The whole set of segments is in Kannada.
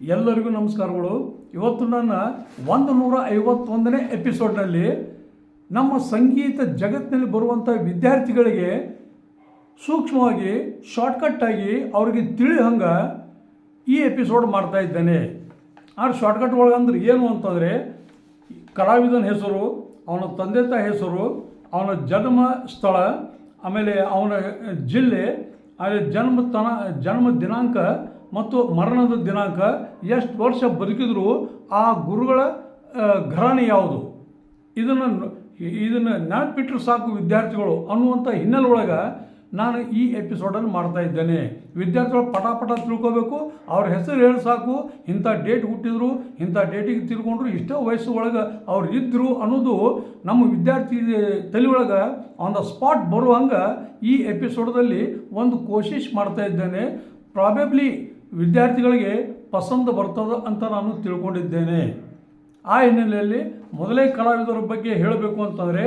ಎಲ್ಲರಿಗೂ ನಮಸ್ಕಾರಗಳು. ಇವತ್ತು ನನ್ನ ಒಂದು ನೂರ ಐವತ್ತೊಂದನೇ ಎಪಿಸೋಡ್ನಲ್ಲಿ ನಮ್ಮ ಸಂಗೀತ ಜಗತ್ತಿನಲ್ಲಿ ಬರುವಂಥ ವಿದ್ಯಾರ್ಥಿಗಳಿಗೆ ಸೂಕ್ಷ್ಮವಾಗಿ ಶಾರ್ಟ್ಕಟ್ಟಾಗಿ ಅವರಿಗೆ ತಿಳಿ ಹಂಗೆ ಈ ಎಪಿಸೋಡ್ ಮಾಡ್ತಾ ಇದ್ದೇನೆ. ಆ ಶಾರ್ಟ್ಕಟ್ ಒಳಗಂದ್ರೆ ಏನು ಅಂತಂದರೆ, ಕಲಾವಿದನ ಹೆಸರು, ಅವನ ತಂದೆ ತಾಯಿ ಹೆಸರು, ಅವನ ಜನ್ಮ ಸ್ಥಳ, ಆಮೇಲೆ ಅವನ ಜಿಲ್ಲೆ, ಆಮೇಲೆ ಜನ್ಮ ತನ ಜನ್ಮ ದಿನಾಂಕ ಮತ್ತು ಮರಣದ ದಿನಾಂಕ ಎಷ್ಟು ವರ್ಷ ಬದುಕಿದ್ರು ಆ ಗುರುಗಳ ಘರಾಣೆ ಯಾವುದು? ಇದನ್ನು ಇದನ್ನು ನೆನಪಿಟ್ಟರು ಸಾಕು ವಿದ್ಯಾರ್ಥಿಗಳು ಅನ್ನುವಂಥ ಹಿನ್ನೆಲೆ ಒಳಗೆ ನಾನು ಈ ಎಪಿಸೋಡನ್ನು ಮಾಡ್ತಾ ಇದ್ದೇನೆ. ವಿದ್ಯಾರ್ಥಿಗಳು ಪಟ ಪಟ ತಿಳ್ಕೋಬೇಕು, ಅವ್ರ ಹೆಸರು ಹೇಳಿ ಸಾಕು, ಇಂಥ ಡೇಟ್ ಹುಟ್ಟಿದ್ರು, ಇಂಥ ಡೇಟಿಗೆ ತಿಳ್ಕೊಂಡ್ರು ಇಷ್ಟೇ ವಯಸ್ಸು ಒಳಗೆ ಅವ್ರು ಇದ್ದರು ಅನ್ನೋದು ನಮ್ಮ ವಿದ್ಯಾರ್ಥಿ ತಲೆ ಒಳಗೆ ಆನ್ ದ ಸ್ಪಾಟ್ ಬರುವಂಗೆ ಈ ಎಪಿಸೋಡದಲ್ಲಿ ಒಂದು ಕೋಶಿಶ್ ಮಾಡ್ತಾ ಇದ್ದೇನೆ. ಪ್ರಾಬೆಬ್ಲಿ ವಿದ್ಯಾರ್ಥಿಗಳಿಗೆ ಪಸಂದ ಬರ್ತದೆ ಅಂತ ನಾನು ತಿಳ್ಕೊಂಡಿದ್ದೇನೆ. ಆ ಹಿನ್ನೆಲೆಯಲ್ಲಿ ಮೊದಲೇ ಕಲಾವಿದರ ಬಗ್ಗೆ ಹೇಳಬೇಕು ಅಂತಂದರೆ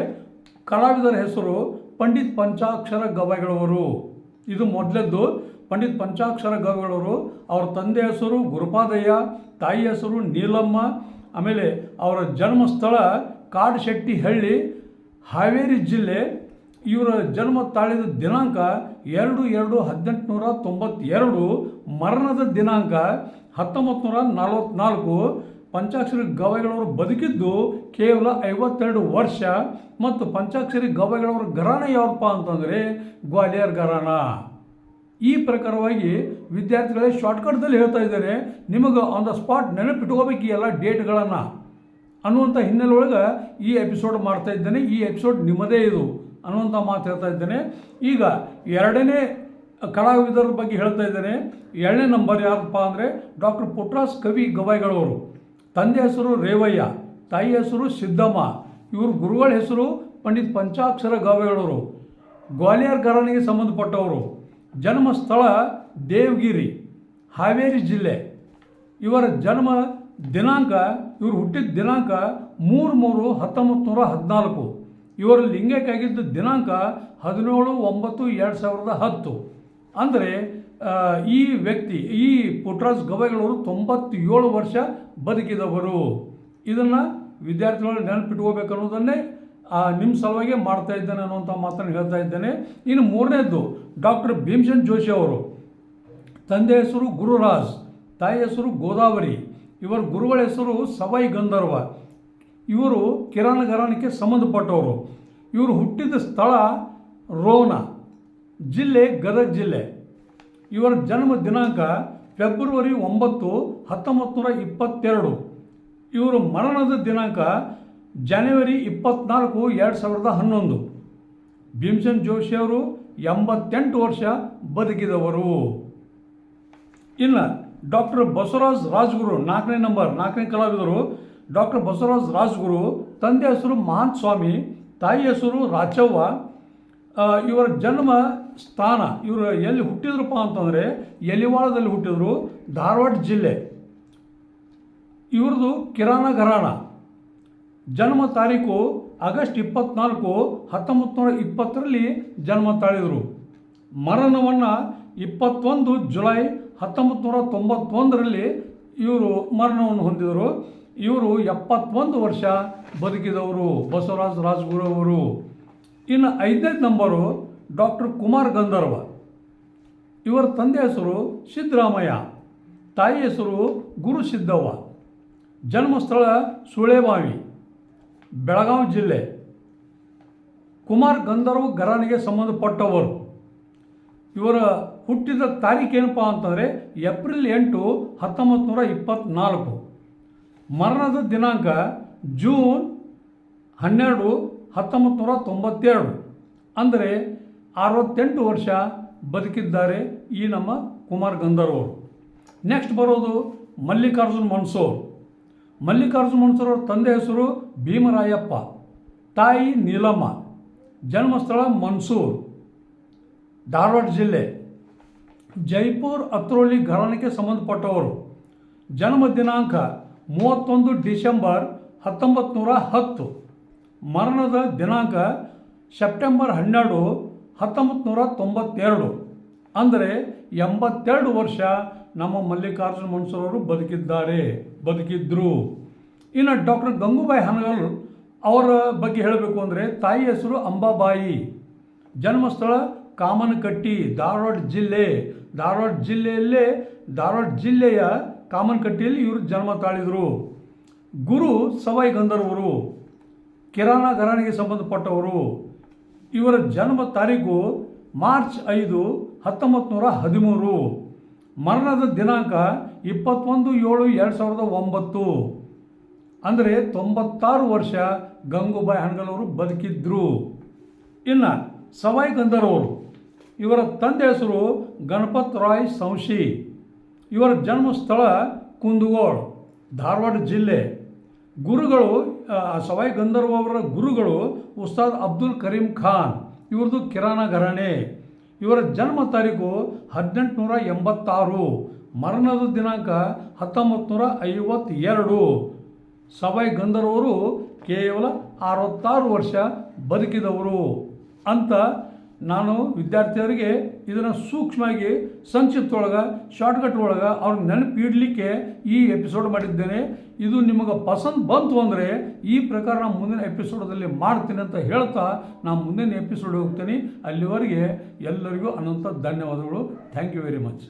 ಕಲಾವಿದರ ಹೆಸರು ಪಂಡಿತ್ ಪಂಚಾಕ್ಷರ ಗವಾಯಿಗಳವರು. ಇದು ಮೊದಲದ್ದು ಪಂಡಿತ್ ಪಂಚಾಕ್ಷರ ಗವಾಯಿಗಳವರು ಅವರ ತಂದೆ ಹೆಸರು ಗುರುಪಾದಯ್ಯ, ತಾಯಿ ಹೆಸರು ನೀಲಮ್ಮ, ಆಮೇಲೆ ಅವರ ಜನ್ಮ ಸ್ಥಳ ಕಾಡಶೆಟ್ಟಿಹಳ್ಳಿ ಹಾವೇರಿ ಜಿಲ್ಲೆ ಇವರ ಜನ್ಮ ತಾಳಿದ ದಿನಾಂಕ ಎರಡು ಎರಡು ಹದಿನೆಂಟುನೂರ ತೊಂಬತ್ತೆರಡು, ಮರಣದ ದಿನಾಂಕ ಹತ್ತೊಂಬತ್ತು ನೂರ ನಲವತ್ತ್ನಾಲ್ಕು ಪಂಚಾಕ್ಷರಿ ಗವಾಯಿಗಳವರು ಬದುಕಿದ್ದು ಕೇವಲ ಐವತ್ತೆರಡು ವರ್ಷ. ಮತ್ತು ಪಂಚಾಕ್ಷರಿ ಗವಾಯಿಗಳವರ ಘರಾಣ ಯಾವಪ್ಪ ಅಂತಂದರೆ ಗ್ವಾಲಿಯರ್ ಘರಾಣ. ಈ ಪ್ರಕಾರವಾಗಿ ವಿದ್ಯಾರ್ಥಿಗಳೇ ಶಾರ್ಟ್ಕಟ್ದಲ್ಲಿ ಹೇಳ್ತಾ ಇದ್ದಾರೆ, ನಿಮಗೆ ಆನ್ ದ ಸ್ಪಾಟ್ ನೆನಪಿಟ್ಕೋಬೇಕು ಈ ಎಲ್ಲ ಡೇಟ್ಗಳನ್ನು. ಅನ್ನುವಂಥ ಹಿನ್ನೆಲೆ ಒಳಗೆ ಈ ಎಪಿಸೋಡ್ ಮಾಡ್ತಾ ಇದ್ದೇನೆ. ಈ ಎಪಿಸೋಡ್ ನಿಮ್ಮದೇ ಇದು. ಅನ್ನುವಂಥ ಮಾತು ಹೇಳ್ತಾ ಇದ್ದೇನೆ. ಈಗ ಎರಡನೇ ಕಲಾವಿದರ ಬಗ್ಗೆ ಹೇಳ್ತಾ ಇದ್ದೇನೆ. ಎರಡನೇ ನಂಬರ್ ಯಾರಪ್ಪ ಅಂದರೆ ಡಾಕ್ಟರ್ ಪುಟ್ರಾಸ್ ಕವಿ ಗವಾಯಿಗಳವರು. ತಂದೆ ಹೆಸರು ರೇವಯ್ಯ, ತಾಯಿ ಹೆಸರು ಸಿದ್ದಮ್ಮ, ಇವರು ಗುರುಗಳ ಹೆಸರು ಪಂಡಿತ್ ಪಂಚಾಕ್ಷರ ಗವಾಯಿಗಳವರು. ಗ್ವಾಲಿಯರ್ ಘರಾಣಿಗೆ ಸಂಬಂಧಪಟ್ಟವರು. ಜನ್ಮ ಸ್ಥಳ ದೇವಗಿರಿ, ಹಾವೇರಿ ಜಿಲ್ಲೆ. ಇವರ ಜನ್ಮ ದಿನಾಂಕ, ಇವರು ಹುಟ್ಟಿದ ದಿನಾಂಕ ಮೂರು ಮೂರು ಹತ್ತೊಂಬತ್ತು ನೂರ ಹದಿನಾಲ್ಕು. ಇವರ ಲಿಂಗೈಕ್ಯಾಗಿದ್ದ ದಿನಾಂಕ ಹದಿನೇಳು ಒಂಬತ್ತು ಎರಡು ಸಾವಿರದ ಹತ್ತು. ಅಂದರೆ ಈ ವ್ಯಕ್ತಿ, ಈ ಪುಟ್ರಾಜ್ ಗವಾಯಿಗಳವರು ತೊಂಬತ್ತೇಳು ವರ್ಷ ಬದುಕಿದವರು. ಇದನ್ನು ವಿದ್ಯಾರ್ಥಿಗಳು ನೆನಪಿಟ್ಕೋಬೇಕು ಅನ್ನೋದನ್ನೇ ನಿಮ್ಮ ಸಲುವಾಗಿ ಮಾಡ್ತಾ ಇದ್ದೇನೆ ಅನ್ನುವಂಥ ಮಾತನ್ನು ಹೇಳ್ತಾ ಇದ್ದೇನೆ. ಇನ್ನು ಮೂರನೇದ್ದು, ಡಾಕ್ಟರ್ ಭೀಮಸೇನ್ ಜೋಶಿ ಅವರು. ತಂದೆ ಹೆಸರು ಗುರುರಾಜ್, ತಾಯಿ ಹೆಸರು ಗೋದಾವರಿ. ಇವರ ಗುರುಗಳ ಹೆಸರು ಸವೈ ಗಂಧರ್ವ. ಇವರು ಕಿರಾಣ ಘರಾಣಕ್ಕೆ ಸಂಬಂಧಪಟ್ಟವರು. ಇವರು ಹುಟ್ಟಿದ ಸ್ಥಳ ರೋಣ ಜಿಲ್ಲೆ, ಗದಗ ಜಿಲ್ಲೆ. ಇವರ ಜನ್ಮ ದಿನಾಂಕ ಫೆಬ್ರವರಿ ಒಂಬತ್ತು ಹತ್ತೊಂಬತ್ತು ನೂರ ಇಪ್ಪತ್ತೆರಡು. ಇವರ ಮರಣದ ದಿನಾಂಕ ಜನವರಿ ಇಪ್ಪತ್ನಾಲ್ಕು, ಎರಡು ಸಾವಿರದ ಹನ್ನೊಂದು. ಭೀಮಸೇನ್ ಜೋಶಿ ಅವರು ಎಂಬತ್ತೆಂಟು ವರ್ಷ ಬದುಕಿದವರು. ಇನ್ನು ಡಾಕ್ಟರ್ ಬಸವರಾಜ್ ರಾಜ್ಗುರು ನಾಲ್ಕನೇ ನಂಬರ್, ನಾಲ್ಕನೇ ಕಲಾವಿದರು ಡಾಕ್ಟರ್ ಬಸವರಾಜ್ ರಾಜ್ಗುರು, ತಂದೆ ಹೆಸರು ಮಹಾನ್ ಸ್ವಾಮಿ, ತಾಯಿ ಹೆಸರು ರಾಚವ್ವ ಇವರ ಜನ್ಮ ಸ್ಥಾನ, ಇವರು ಎಲ್ಲಿ ಹುಟ್ಟಿದ್ರಪ್ಪ ಅಂತಂದರೆ ಎಲಿವಾಳದಲ್ಲಿ ಹುಟ್ಟಿದ್ರು ಧಾರವಾಡ ಜಿಲ್ಲೆ. ಇವ್ರದ್ದು ಕಿರಾಣ ಘರಾಣ. ಜನ್ಮ ತಾರೀಕು ಆಗಸ್ಟ್ ಇಪ್ಪತ್ನಾಲ್ಕು ಹತ್ತೊಂಬತ್ತು ನೂರ ಇಪ್ಪತ್ತರಲ್ಲಿ ಜನ್ಮ ತಾಳಿದರು. ಮರಣವನ್ನು ಇಪ್ಪತ್ತೊಂದು ಜುಲೈ ಹತ್ತೊಂಬತ್ತು ನೂರ ತೊಂಬತ್ತೊಂದರಲ್ಲಿ ಇವರು ಮರಣವನ್ನು ಹೊಂದಿದರು. ಇವರು ಎಪ್ಪತ್ತೊಂದು ವರ್ಷ ಬದುಕಿದವರು. ಬಸವರಾಜ ರಾಜಗುರು ಅವರು. ಇನ್ನು ಐದನೇ ನಂಬರು ಡಾಕ್ಟರ್ ಕುಮಾರ್ ಗಂಧರ್ವ. ಇವರ ತಂದೆ ಹೆಸರು ಸಿದ್ದರಾಮಯ್ಯ. ತಾಯಿ ಹೆಸರು ಗುರು ಸಿದ್ದವ್ವ. ಜನ್ಮಸ್ಥಳ ಸುಳೆಬಾವಿ, ಬೆಳಗಾವಿ ಜಿಲ್ಲೆ. ಕುಮಾರ್ ಗಂಧರ್ವ ಗರಾನಿಗೆ ಸಂಬಂಧಪಟ್ಟವರು. ಇವರ ಹುಟ್ಟಿದ ತಾರೀಕೇನಪ್ಪ ಅಂತಂದರೆ ಏಪ್ರಿಲ್ ಎಂಟು ಹತ್ತೊಂಬತ್ತು ನೂರ ಇಪ್ಪತ್ತ್ನಾಲ್ಕು ಮರಣದ ದಿನಾಂಕ ಜೂನ್ ಹನ್ನೆರಡು ಹತ್ತೊಂಬತ್ತು ನೂರ ತೊಂಬತ್ತೆರಡು ಅಂದರೆ ಅರವತ್ತೆಂಟು ವರ್ಷ ಬದುಕಿದ್ದಾರೆ ಈ ನಮ್ಮ ಕುಮಾರ್ ಗಂಧರ್ವರು ನೆಕ್ಸ್ಟ್ ಬರೋದು ಮಲ್ಲಿಕಾರ್ಜುನ್ ಮನ್ಸೂರ್. ಮಲ್ಲಿಕಾರ್ಜುನ್ ಮನ್ಸೂರ್ ಅವರ ತಂದೆ ಹೆಸರು ಭೀಮರಾಯಪ್ಪ. ತಾಯಿ ನೀಲಮ್ಮ. ಜನ್ಮಸ್ಥಳ ಮನ್ಸೂರ್. ಧಾರವಾಡ ಜಿಲ್ಲೆ. ಜೈಪುರ್ ಅತ್ರೋಲಿ ಘರಾಣೆಗೆ ಸಂಬಂಧಪಟ್ಟವರು. ಜನ್ಮ ದಿನಾಂಕ ಮೂವತ್ತೊಂದು ಡಿಸೆಂಬರ್ ಹತ್ತೊಂಬತ್ತು ನೂರ ಹತ್ತು. ಮರಣದ ದಿನಾಂಕ ಸೆಪ್ಟೆಂಬರ್ ಹನ್ನೆರಡು ಹತ್ತೊಂಬತ್ತು ನೂರ ತೊಂಬತ್ತೆರಡು. ಅಂದರೆ ಎಂಬತ್ತೆರಡು ವರ್ಷ ನಮ್ಮ ಮಲ್ಲಿಕಾರ್ಜುನ ಮನ್ಸೂರವರು ಬದುಕಿದ್ದಾರೆ, ಬದುಕಿದ್ರು. ಇನ್ನು ಡಾಕ್ಟರ್ ಗಂಗೂಬಾಯಿ ಹನಗಲ್ ಅವರ ಬಗ್ಗೆ ಹೇಳಬೇಕು ಅಂದರೆ ತಾಯಿ ಹೆಸರು ಅಂಬಾಬಾಯಿ. ಜನ್ಮಸ್ಥಳ ಕಾಮನಕಟ್ಟಿ, ಧಾರವಾಡ ಜಿಲ್ಲೆ. ಧಾರವಾಡ ಜಿಲ್ಲೆಯಲ್ಲೇ, ಧಾರವಾಡ ಜಿಲ್ಲೆಯ ಕಾಮನಕಟ್ಟಿಯಲ್ಲಿ ಇವರು ಜನ್ಮ ತಾಳಿದರು. ಗುರು ಸವಾಯಿ ಗಂಧರ್ವರು ಕಿರಾಣ ಘರಾಣಿಗೆ ಸಂಬಂಧಪಟ್ಟವರು. ಇವರ ಜನ್ಮ ತಾರೀಕು ಮಾರ್ಚ್ ಐದು ಹತ್ತೊಂಬತ್ತು ನೂರ ಹದಿಮೂರು. ಮರಣದ ದಿನಾಂಕ ಇಪ್ಪತ್ತೊಂದು ಏಳು ಎರಡು ಸಾವಿರದ ಒಂಬತ್ತು. ಅಂದರೆ ತೊಂಬತ್ತಾರು ವರ್ಷ ಗಂಗೂಬಾಯಿ ಹಣಗಲವರು ಬದುಕಿದ್ರು. ಇನ್ನು ಸವಾಯಿ ಗಂಧರ್ವರು, ಇವರ ತಂದೆ ಹೆಸರು ಗಣಪತ್ ರಾಯ್ ಸಂಶಿ. ಇವರ ಜನ್ಮಸ್ಥಳ ಕುಂದಗೋಳ, ಧಾರವಾಡ ಜಿಲ್ಲೆ. ಗುರುಗಳು ಸವಾಯಿ ಗಂಧರ್ವ ಅವರ ಗುರುಗಳು ಉಸ್ತಾದ್ ಅಬ್ದುಲ್ ಕರೀಂ ಖಾನ್. ಇವ್ರದ್ದು ಕಿರಾಣ ಘರಾಣೆ. ಇವರ ಜನ್ಮ ತಾರೀಕು ಹದಿನೆಂಟುನೂರ ಎಂಬತ್ತಾರು. ಮರಣದ ದಿನಾಂಕ ಹತ್ತೊಂಬತ್ತು ನೂರ ಐವತ್ತೆರಡು. ಸವಾಯಿ ಗಂಧರ್ವರು ಕೇವಲ ಅರವತ್ತಾರು ವರ್ಷ ಬದುಕಿದವರು. ಅಂತ ನಾನು ವಿದ್ಯಾರ್ಥಿಯವರಿಗೆ ಇದನ್ನು ಸೂಕ್ಷ್ಮವಾಗಿ ಸಂಕ್ಷಿಪ್ತ ಒಳಗೆ ಶಾರ್ಟ್ಕಟ್ ಒಳಗೆ ಅವ್ರಿಗೆ ನೆನಪು ಇಡಲಿಕ್ಕೆ ಈ ಎಪಿಸೋಡ್ ಮಾಡಿದ್ದೇನೆ. ಇದು ನಿಮಗೆ ಪಸಂದ್ ಬಂತು ಅಂದರೆ ಈ ಪ್ರಕಾರ ನಾನು ಮುಂದಿನ ಎಪಿಸೋಡಲ್ಲಿ ಮಾಡ್ತೀನಿ ಅಂತ ಹೇಳ್ತಾ ನಾನು ಮುಂದಿನ ಎಪಿಸೋಡ್ ಹೋಗ್ತೀನಿ. ಅಲ್ಲಿವರೆಗೆ ಎಲ್ಲರಿಗೂ ಅನಂತ ಧನ್ಯವಾದಗಳು. Thank you very much